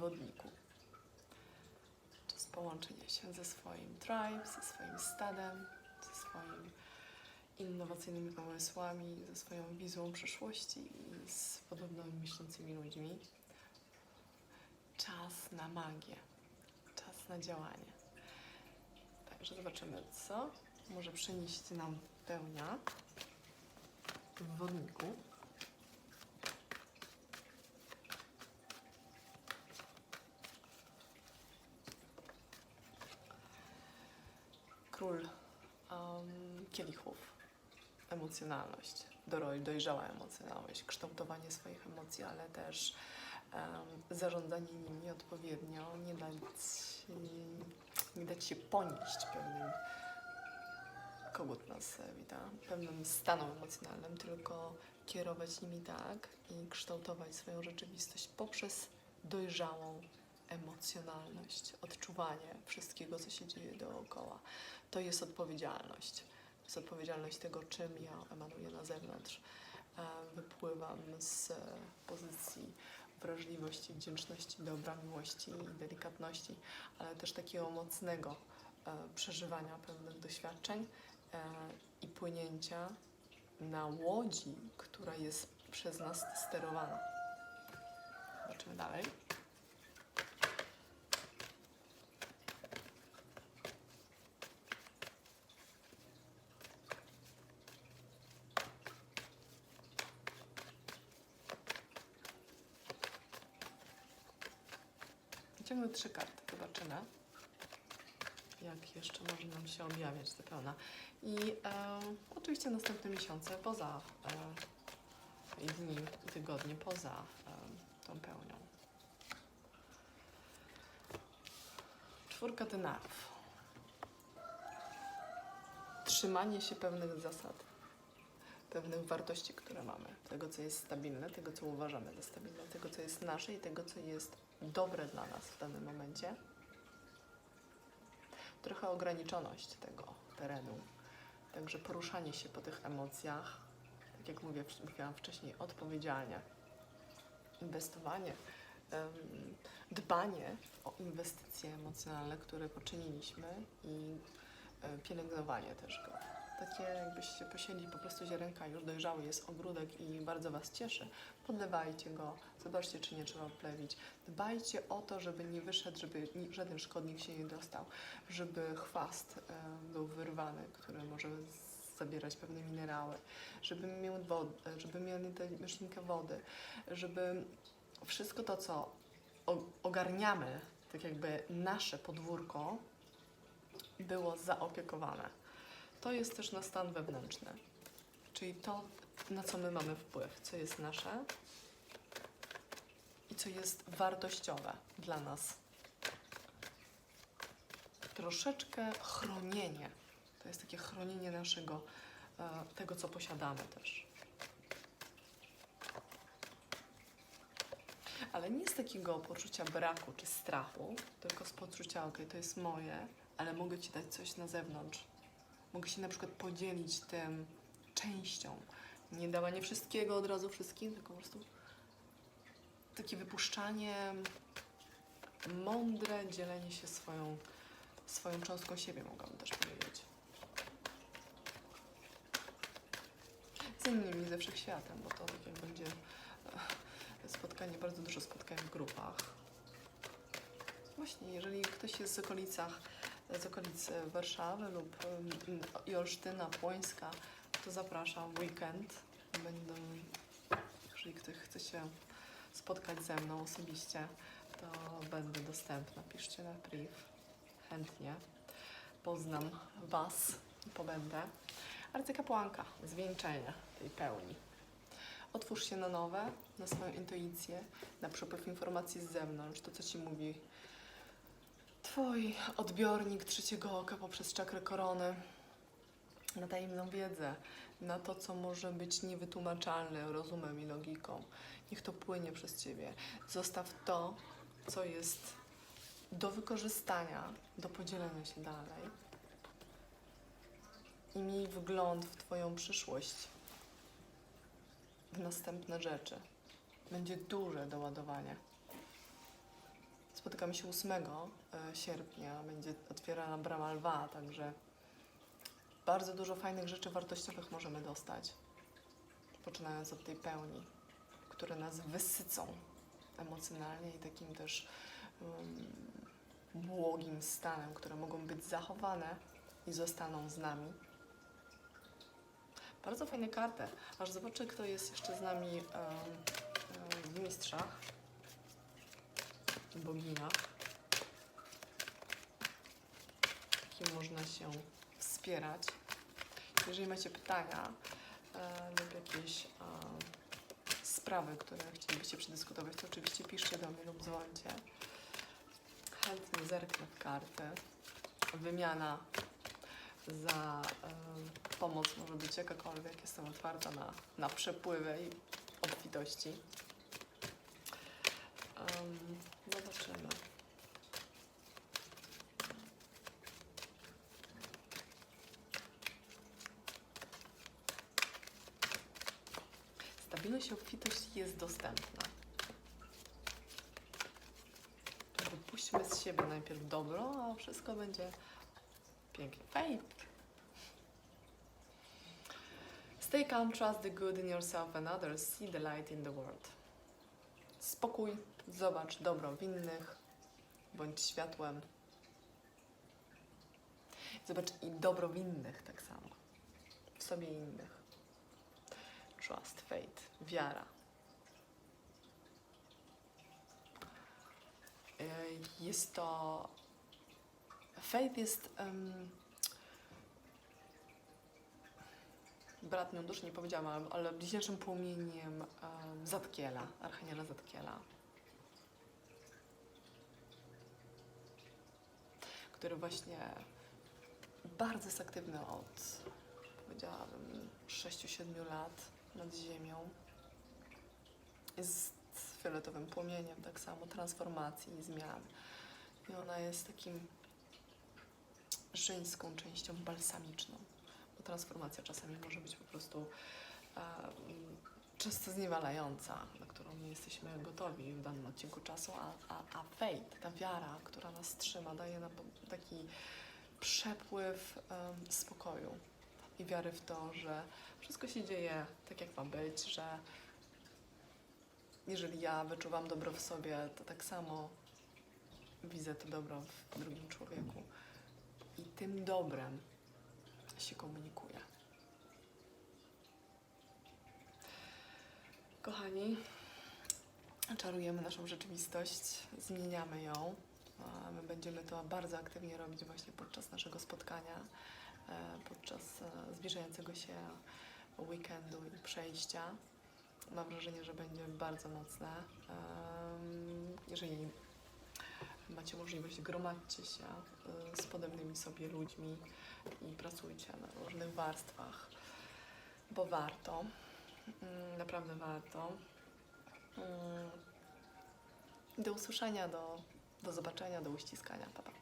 wodniku. Czas połączenia się ze swoim tribe, ze swoim stadem, ze swoimi innowacyjnymi pomysłami, ze swoją wizją przyszłości i z podobno myślącymi ludźmi. Czas na magię, czas na działanie. Także zobaczymy, co może przynieść nam pełnia w wodniku. Król um, kielichów. Emocjonalność, dojrzała emocjonalność, kształtowanie swoich emocji, ale też em, zarządzanie nimi odpowiednio, nie dać, nie dać się ponieść pewnym kogut nas wita, pewnym stanom emocjonalnym, tylko kierować nimi tak i kształtować swoją rzeczywistość poprzez dojrzałą emocjonalność, odczuwanie wszystkiego, co się dzieje dookoła. To jest odpowiedzialność. To jest odpowiedzialność tego, czym ja emanuję na zewnątrz. Wypływam z e, pozycji wrażliwości, wdzięczności, dobra, miłości i delikatności, ale też takiego mocnego e, przeżywania pewnych doświadczeń e, i płynięcia na łodzi, która jest przez nas sterowana. Zobaczymy dalej. Wyciągnę trzy karty, zobaczymy, jak jeszcze może nam się objawiać zupełna. I e, oczywiście następne miesiące poza e, dni, tygodnie poza e, tą pełnią. Czwórka denarów. Trzymanie się pewnych zasad, pewnych wartości, które mamy. Tego, co jest stabilne, tego, co uważamy za stabilne, tego, co jest nasze i tego, co jest dobre dla nas w danym momencie. Trochę ograniczoność tego terenu. Także poruszanie się po tych emocjach, tak jak mówię, mówiłam wcześniej, odpowiedzialnie. Inwestowanie, dbanie o inwestycje emocjonalne, które poczyniliśmy i pielęgnowanie też go. Takie jakbyście posieli po prostu ziarenka, już dojrzały jest ogródek i bardzo Was cieszy. Podlewajcie go, zobaczcie, czy nie trzeba plewić. Dbajcie o to, żeby nie wyszedł, żeby żaden szkodnik się nie dostał, żeby chwast e, był wyrwany, który może zabierać pewne minerały, żeby miał wodę, żeby mieli tę myślinkę wody, żeby wszystko to, co ogarniamy, tak jakby nasze podwórko, było zaopiekowane. To jest też na stan wewnętrzny, czyli to, na co my mamy wpływ, co jest nasze i co jest wartościowe dla nas. Troszeczkę chronienie. To jest takie chronienie naszego, e, tego, co posiadamy też. Ale nie z takiego poczucia braku czy strachu, tylko z poczucia, ok, to jest moje, ale mogę Ci dać coś na zewnątrz. Mogę się na przykład podzielić tym częścią. Nie dawanie wszystkiego od razu wszystkim, tylko po prostu takie wypuszczanie, mądre dzielenie się swoją, swoją cząstką siebie, mogłabym też powiedzieć. Z innymi ze wszechświatem, bo to tak jak będzie e, spotkanie, bardzo dużo spotkań w grupach. Właśnie, jeżeli ktoś jest z okolicach, z okolic Warszawy lub i Olsztyna, Płońska, to zapraszam w weekend. Będą, jeżeli ktoś chce się spotkać ze mną osobiście, to będę dostępna. Piszcie na priv. Chętnie poznam Was pobędę. Arcykapłanka, zwieńczenie tej pełni. Otwórz się na nowe, na swoją intuicję, na przepływ informacji z zewnątrz, to co Ci mówi Twój odbiornik trzeciego oka poprzez czakrę korony, na tajemną wiedzę, na to, co może być niewytłumaczalne rozumem i logiką. Niech to płynie przez Ciebie. Zostaw to, co jest do wykorzystania, do podzielenia się dalej. I miej wgląd w Twoją przyszłość, w następne rzeczy. Będzie duże doładowanie. Spotykamy się 8 e, sierpnia, będzie otwierana brama lwa, także bardzo dużo fajnych rzeczy wartościowych możemy dostać, poczynając od tej pełni, które nas wysycą emocjonalnie i takim też um, błogim stanem, które mogą być zachowane i zostaną z nami. Bardzo fajne karty. Aż zobaczę, kto jest jeszcze z nami em, em, w mistrzach, boginiach. Kim można się wspierać. Jeżeli macie pytania e, lub jakieś e, sprawy, które chcielibyście przedyskutować, to oczywiście piszcie do mnie lub dzwońcie. Chętnie zerknę w karty. Wymiana za e, pomoc może być jakakolwiek. Jestem otwarta na, na przepływy i obfitości. Em, zobaczymy. Stabilność i obfitość jest dostępna. Wypuśćmy z siebie najpierw dobro, a wszystko będzie pięknie. Faith. Stay calm, trust the good in yourself and others, see the light in the world. Spokój, zobacz dobro w innych, bądź światłem. Zobacz i dobro w innych tak samo. W sobie innych. Trust, faith, wiara. Y, Jest to. Faith jest. Um, bratnią duszy, nie powiedziałam, ale, bliźniaczym płomieniem um, Zatkiela, Archaniela Zatkiela. Który właśnie bardzo jest aktywny od, powiedziałabym, 6-7 lat nad ziemią. Jest fioletowym płomieniem, tak samo transformacji i zmian. I ona jest takim żeńską częścią balsamiczną. Bo transformacja czasami może być po prostu um, często zniewalająca, na którą nie jesteśmy gotowi w danym odcinku czasu, a, a, a faith, ta wiara, która nas trzyma, daje nam taki przepływ em, spokoju i wiary w to, że wszystko się dzieje tak, jak ma być, że jeżeli ja wyczuwam dobro w sobie, to tak samo widzę to dobro w drugim człowieku. I tym dobrem się komunikuję. Kochani, czarujemy naszą rzeczywistość, zmieniamy ją. My będziemy to bardzo aktywnie robić właśnie podczas naszego spotkania, e, podczas e, zbliżającego się weekendu i przejścia. Mam wrażenie, że będzie bardzo mocne. Jeżeli macie możliwość, gromadźcie się e, z podobnymi sobie ludźmi i pracujcie na różnych warstwach, bo warto. Mm, Naprawdę warto. Mm. Do usłyszenia, do, do zobaczenia, do uściskania. Pa, pa.